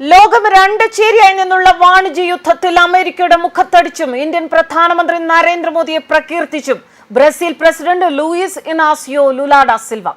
ലോകം രണ്ട് ചേരിയായി നിന്നുള്ള വാണിജ്യ യുദ്ധത്തിൽ അമേരിക്കയുടെ മുഖത്തടിച്ചും ഇന്ത്യൻ പ്രധാനമന്ത്രി നരേന്ദ്രമോദിയെ പ്രകീർത്തിച്ചും Brazil president Luiz Inacio Lula da Silva.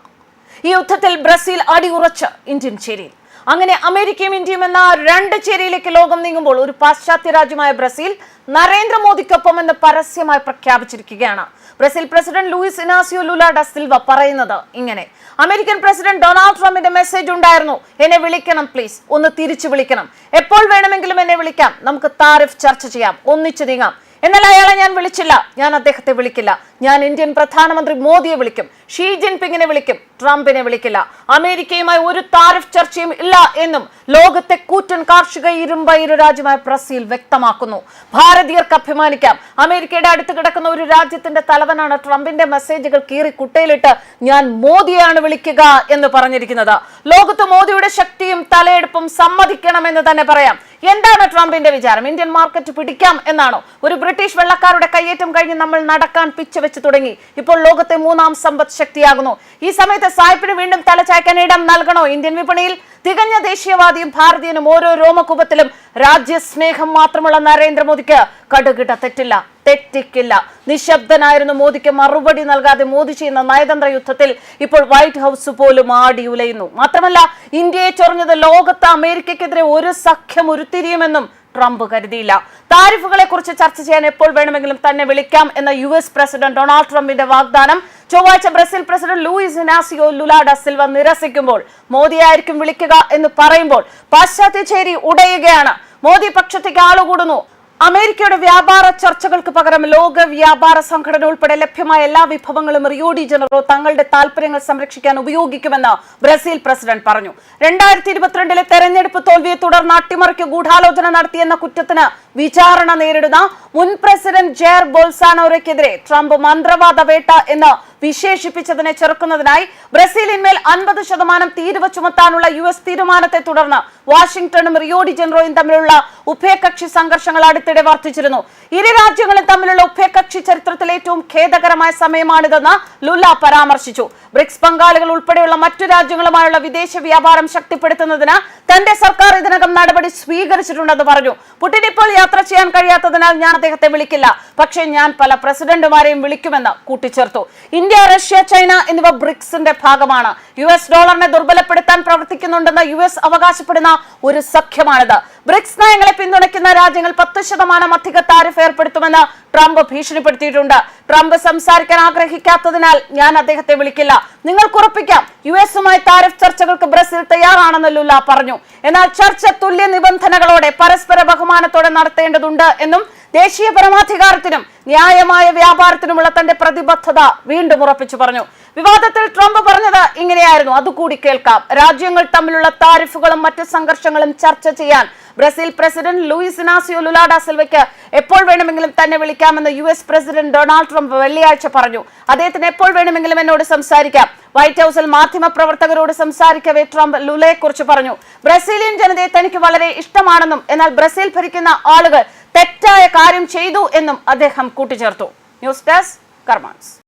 ഈ യുദ്ധത്തിൽ ബ്രസീൽ അടിയുറച്ച് ഇന്ത്യൻ ചേരിയിൽ. അങ്ങനെ അമേരിക്കയും ഇന്ത്യയും എന്ന രണ്ട് ചേരിയിലേക്ക് ലോകം നീങ്ങുമ്പോൾ ഒരു പാശ്ചാത്യ രാജ്യമായ ബ്രസീൽ നരേന്ദ്രമോദിക്കൊപ്പം എന്ന് പരസ്യമായി പ്രഖ്യാപിച്ചിരിക്കുകയാണ്. Brazil president Luiz Inacio Lula da Silva Silva പറയുന്നത് ഇങ്ങനെ. അമേരിക്കൻ പ്രസിഡന്റ് ഡൊണാൾഡ് ട്രംപിന്റെ മെസ്സേജ് ഉണ്ടായിരുന്നു. എന്നെ വിളിക്കണം പ്ലീസ്. ഒന്ന് തിരിച്ചു വിളിക്കണം. എപ്പോൾ വേണമെങ്കിലും എന്നെ വിളിക്കാം. നമുക്ക് താരിഫ് ചർച്ച ചെയ്യാം. ഒന്നിച്ചു നീങ്ങാം. എന്നാൽ അയാളെ ഞാൻ വിളിച്ചില്ല. ഞാൻ അദ്ദേഹത്തെ വിളിക്കില്ല. ഞാൻ ഇന്ത്യൻ പ്രധാനമന്ത്രി മോദിയെ വിളിക്കും. ഷീ ജിൻപിങ്ങിനെ വിളിക്കും. ട്രംപിനെ വിളിക്കില്ല. അമേരിക്കയുമായി ഒരു താരിഫ് ചർച്ചയും ഇല്ല എന്നും ലോകത്തെ കൂറ്റൻ കാർഷിക ഇരുമ്പയിരു രാജ്യമായ ബ്രസീൽ വ്യക്തമാക്കുന്നു. ഭാരതീയർക്ക് അഭിമാനിക്കാം. അമേരിക്കയുടെ അടുത്ത് കിടക്കുന്ന ഒരു രാജ്യത്തിന്റെ തലവനാണ് ട്രംപിന്റെ മെസ്സേജുകൾ കീറി കുട്ടയിലിട്ട് ഞാൻ മോദിയാണ് വിളിക്കുക എന്ന് പറഞ്ഞിരിക്കുന്നത്. ലോകത്ത് മോദിയുടെ ശക്തിയും തലയെടുപ്പും സമ്മതിക്കണമെന്ന് തന്നെ പറയാം. എന്താണ് ട്രംപിന്റെ വിചാരം? ഇന്ത്യൻ മാർക്കറ്റ് പിടിക്കാം എന്നാണോ? ഒരു ബ്രിട്ടീഷ് വെള്ളക്കാരുടെ കയ്യേറ്റം കഴിഞ്ഞ് നമ്മൾ നടക്കാൻ പിച്ച വെച്ച് തുടങ്ങി. ഇപ്പോൾ ലോകത്തെ മൂന്നാം സമ്പദ് ശക്തിയാകുന്നു. ഈ സമയത്ത് സായിപ്പിന് വീണ്ടും തലചായ്ക്കാൻ ഇടം നൽകണോ? ഇന്ത്യൻ വിപണിയിൽ തികഞ്ഞ ദേശീയവാദിയും ഭാരതീയനും ഓരോ രോമകൂപത്തിലും രാജ്യസ്നേഹം മാത്രമുള്ള നരേന്ദ്രമോദിക്ക് കടുകിട തെറ്റില്ല. തെറ്റിക്കില്ല. നിശബ്ദനായിരുന്നു മോദിക്ക് മറുപടി നൽകാതെ മോദി ചെയ്യുന്ന നയതന്ത്ര യുദ്ധത്തിൽ ഇപ്പോൾ വൈറ്റ് ഹൗസ് പോലും ആടി ഉലയുന്നു. മാത്രമല്ല ഇന്ത്യയെ ചൊറിഞ്ഞത് ലോകത്ത് അമേരിക്കയ്ക്കെതിരെ ഒരു സഖ്യം ഉരുത്തിരിയുമെന്നും ട്രംപ് കരുതിയില്ല. താരിഫുകളെ കുറിച്ച് ചർച്ച ചെയ്യാൻ എപ്പോൾ വേണമെങ്കിലും തന്നെ വിളിക്കാം എന്ന യു എസ് പ്രസിഡന്റ് ഡൊണാൾഡ് ട്രംപിന്റെ വാഗ്ദാനം. ചൊവ്വാഴ്ച Brazil president Luiz Inacio Lula da Silva നിരസിക്കുമ്പോൾ മോദിയായിരിക്കും വിളിക്കുക എന്ന് പറയുമ്പോൾ പാശ്ചാത്യ ചേരി ഉടയുകയാണ്. മോദി പക്ഷത്തേക്ക് ആളുകൂടുന്നു അമേരിക്കയുടെ വ്യാപാര ചർച്ചകൾക്ക് പകരം ലോക വ്യാപാര സംഘടന ഉൾപ്പെടെ ലഭ്യമായ എല്ലാ വിഭവങ്ങളും റിയോഡി ജനറോ തങ്ങളുടെ താൽപര്യങ്ങൾ സംരക്ഷിക്കാൻ ഉപയോഗിക്കുമെന്ന് ബ്രസീൽ പ്രസിഡന്റ് പറഞ്ഞു. രണ്ടായിരത്തി ഇരുപത്തിരണ്ടിലെ തെരഞ്ഞെടുപ്പ് തോൽവിയെ തുടർന്ന് അട്ടിമറിക്ക് ഗൂഢാലോചന നടത്തിയെന്ന കുറ്റത്തിന് വിചാരണ നേരിടുന്ന മുൻ പ്രസിഡന്റ് ജെയർ ബോൾസാനോറയ്ക്കെതിരെ ട്രംപ് മന്ത്രവാദ വേട്ട എന്ന് വിശേഷിപ്പിച്ചതിനെ ചെറുക്കുന്നതിനായി ബ്രസീലിന്മേൽ അൻപത് ശതമാനം തീരുവ ചുമത്താനുള്ള യു എസ് തീരുമാനത്തെ തുടർന്ന് വാഷിംഗ്ടണും റിയോഡി ജനറോയും തമ്മിലുള്ള ഉഭയകക്ഷി സംഘർഷങ്ങൾ അടുത്തിടെ വർദ്ധിച്ചിരുന്നു. ഇരു രാജ്യങ്ങളും തമ്മിലുള്ള ഉഭയകക്ഷി ചരിത്രത്തിലെ ഏറ്റവും ഖേദകരമായ സമയമാണിതെന്ന് ലുല്ല പരാമർശിച്ചു. ബ്രിക്സ് പങ്കാളികൾ ഉൾപ്പെടെയുള്ള മറ്റു രാജ്യങ്ങളുമായുള്ള വിദേശ വ്യാപാരം ശക്തിപ്പെടുത്തുന്നതിന് തന്റെ സർക്കാർ ഇതിനകം നടപടി സ്വീകരിച്ചിട്ടുണ്ടെന്ന് പറഞ്ഞു. പുടിൻ ഇപ്പോൾ യാത്ര ചെയ്യാൻ കഴിയാത്തതിനാൽ ഞാൻ അദ്ദേഹത്തെ വിളിക്കില്ല. പക്ഷേ ഞാൻ പല പ്രസിഡന്റുമാരെയും വിളിക്കുമെന്ന് കൂട്ടിച്ചേർത്തു. ഇന്ത്യ റഷ്യ ചൈന എന്നിവ ബ്രിക്സിന്റെ ഭാഗമാണ്. യു എസ് ഡോളറിനെ ദുർബലപ്പെടുത്താൻ പ്രവർത്തിക്കുന്നുണ്ടെന്ന് യു എസ് അവകാശപ്പെടുന്ന ഒരു സഖ്യമാണിത്. ബ്രിക്സ് നയങ്ങളെ പിന്തുണയ്ക്കുന്ന രാജ്യങ്ങൾ പത്ത് ശതമാനം അധിക താരിഫ് ഏർപ്പെടുത്തുമെന്ന് ട്രംപ് ഭീഷണിപ്പെടുത്തിയിട്ടുണ്ട്. ട്രംപ് സംസാരിക്കാൻ ആഗ്രഹിക്കാത്തതിനാൽ ഞാൻ അദ്ദേഹത്തെ വിളിക്കില്ല. നിങ്ങൾക്ക് ഉറപ്പിക്കാം യു എസുമായി താരിഫ് ചർച്ചകൾക്ക് ബ്രസീൽ തയ്യാറാണെന്ന് ലുല പറഞ്ഞു. എന്നാൽ ചർച്ച തുല്യ നിബന്ധനകളോടെ പരസ്പര ബഹുമാനത്തോടെ നടത്തേണ്ടതുണ്ട് എന്നും ദേശീയ പരമാധികാരത്തിനും ന്യായമായ വ്യാപാരത്തിനുമുള്ള തന്റെ പ്രതിബദ്ധത വീണ്ടും ഉറപ്പിച്ചു പറഞ്ഞു. വിവാദത്തിൽ ട്രംപ് പറഞ്ഞത് ഇങ്ങനെയായിരുന്നു. അതുകൂടി കേൾക്കാം. രാജ്യങ്ങൾ തമ്മിലുള്ള താരിഫുകളും മറ്റ് സംഘർഷങ്ങളും ചർച്ച ചെയ്യാൻ Brazil president Luiz Inacio Lula da സിൽവയ്ക്ക് എപ്പോൾ വേണമെങ്കിലും തന്നെ വിളിക്കാമെന്ന് U S president Donald Trump വെള്ളിയാഴ്ച പറഞ്ഞു. അദ്ദേഹത്തിന് എപ്പോൾ വേണമെങ്കിലും എന്നോട് സംസാരിക്കാം. വൈറ്റ് ഹൌസിൽ മാധ്യമ പ്രവർത്തകരോട് സംസാരിക്കവേ ട്രംപ് ലുലയെ കുറിച്ച് പറഞ്ഞു. ബ്രസീലിയൻ ജനതയെ തനിക്ക് വളരെ ഇഷ്ടമാണെന്നും എന്നാൽ ബ്രസീൽ ഭരിക്കുന്ന ആളുകൾ തെറ്റായ കാര്യം ചെയ്തു എന്നും അദ്ദേഹം കൂട്ടിച്ചേർത്തു. News desk കർമാൻസ്.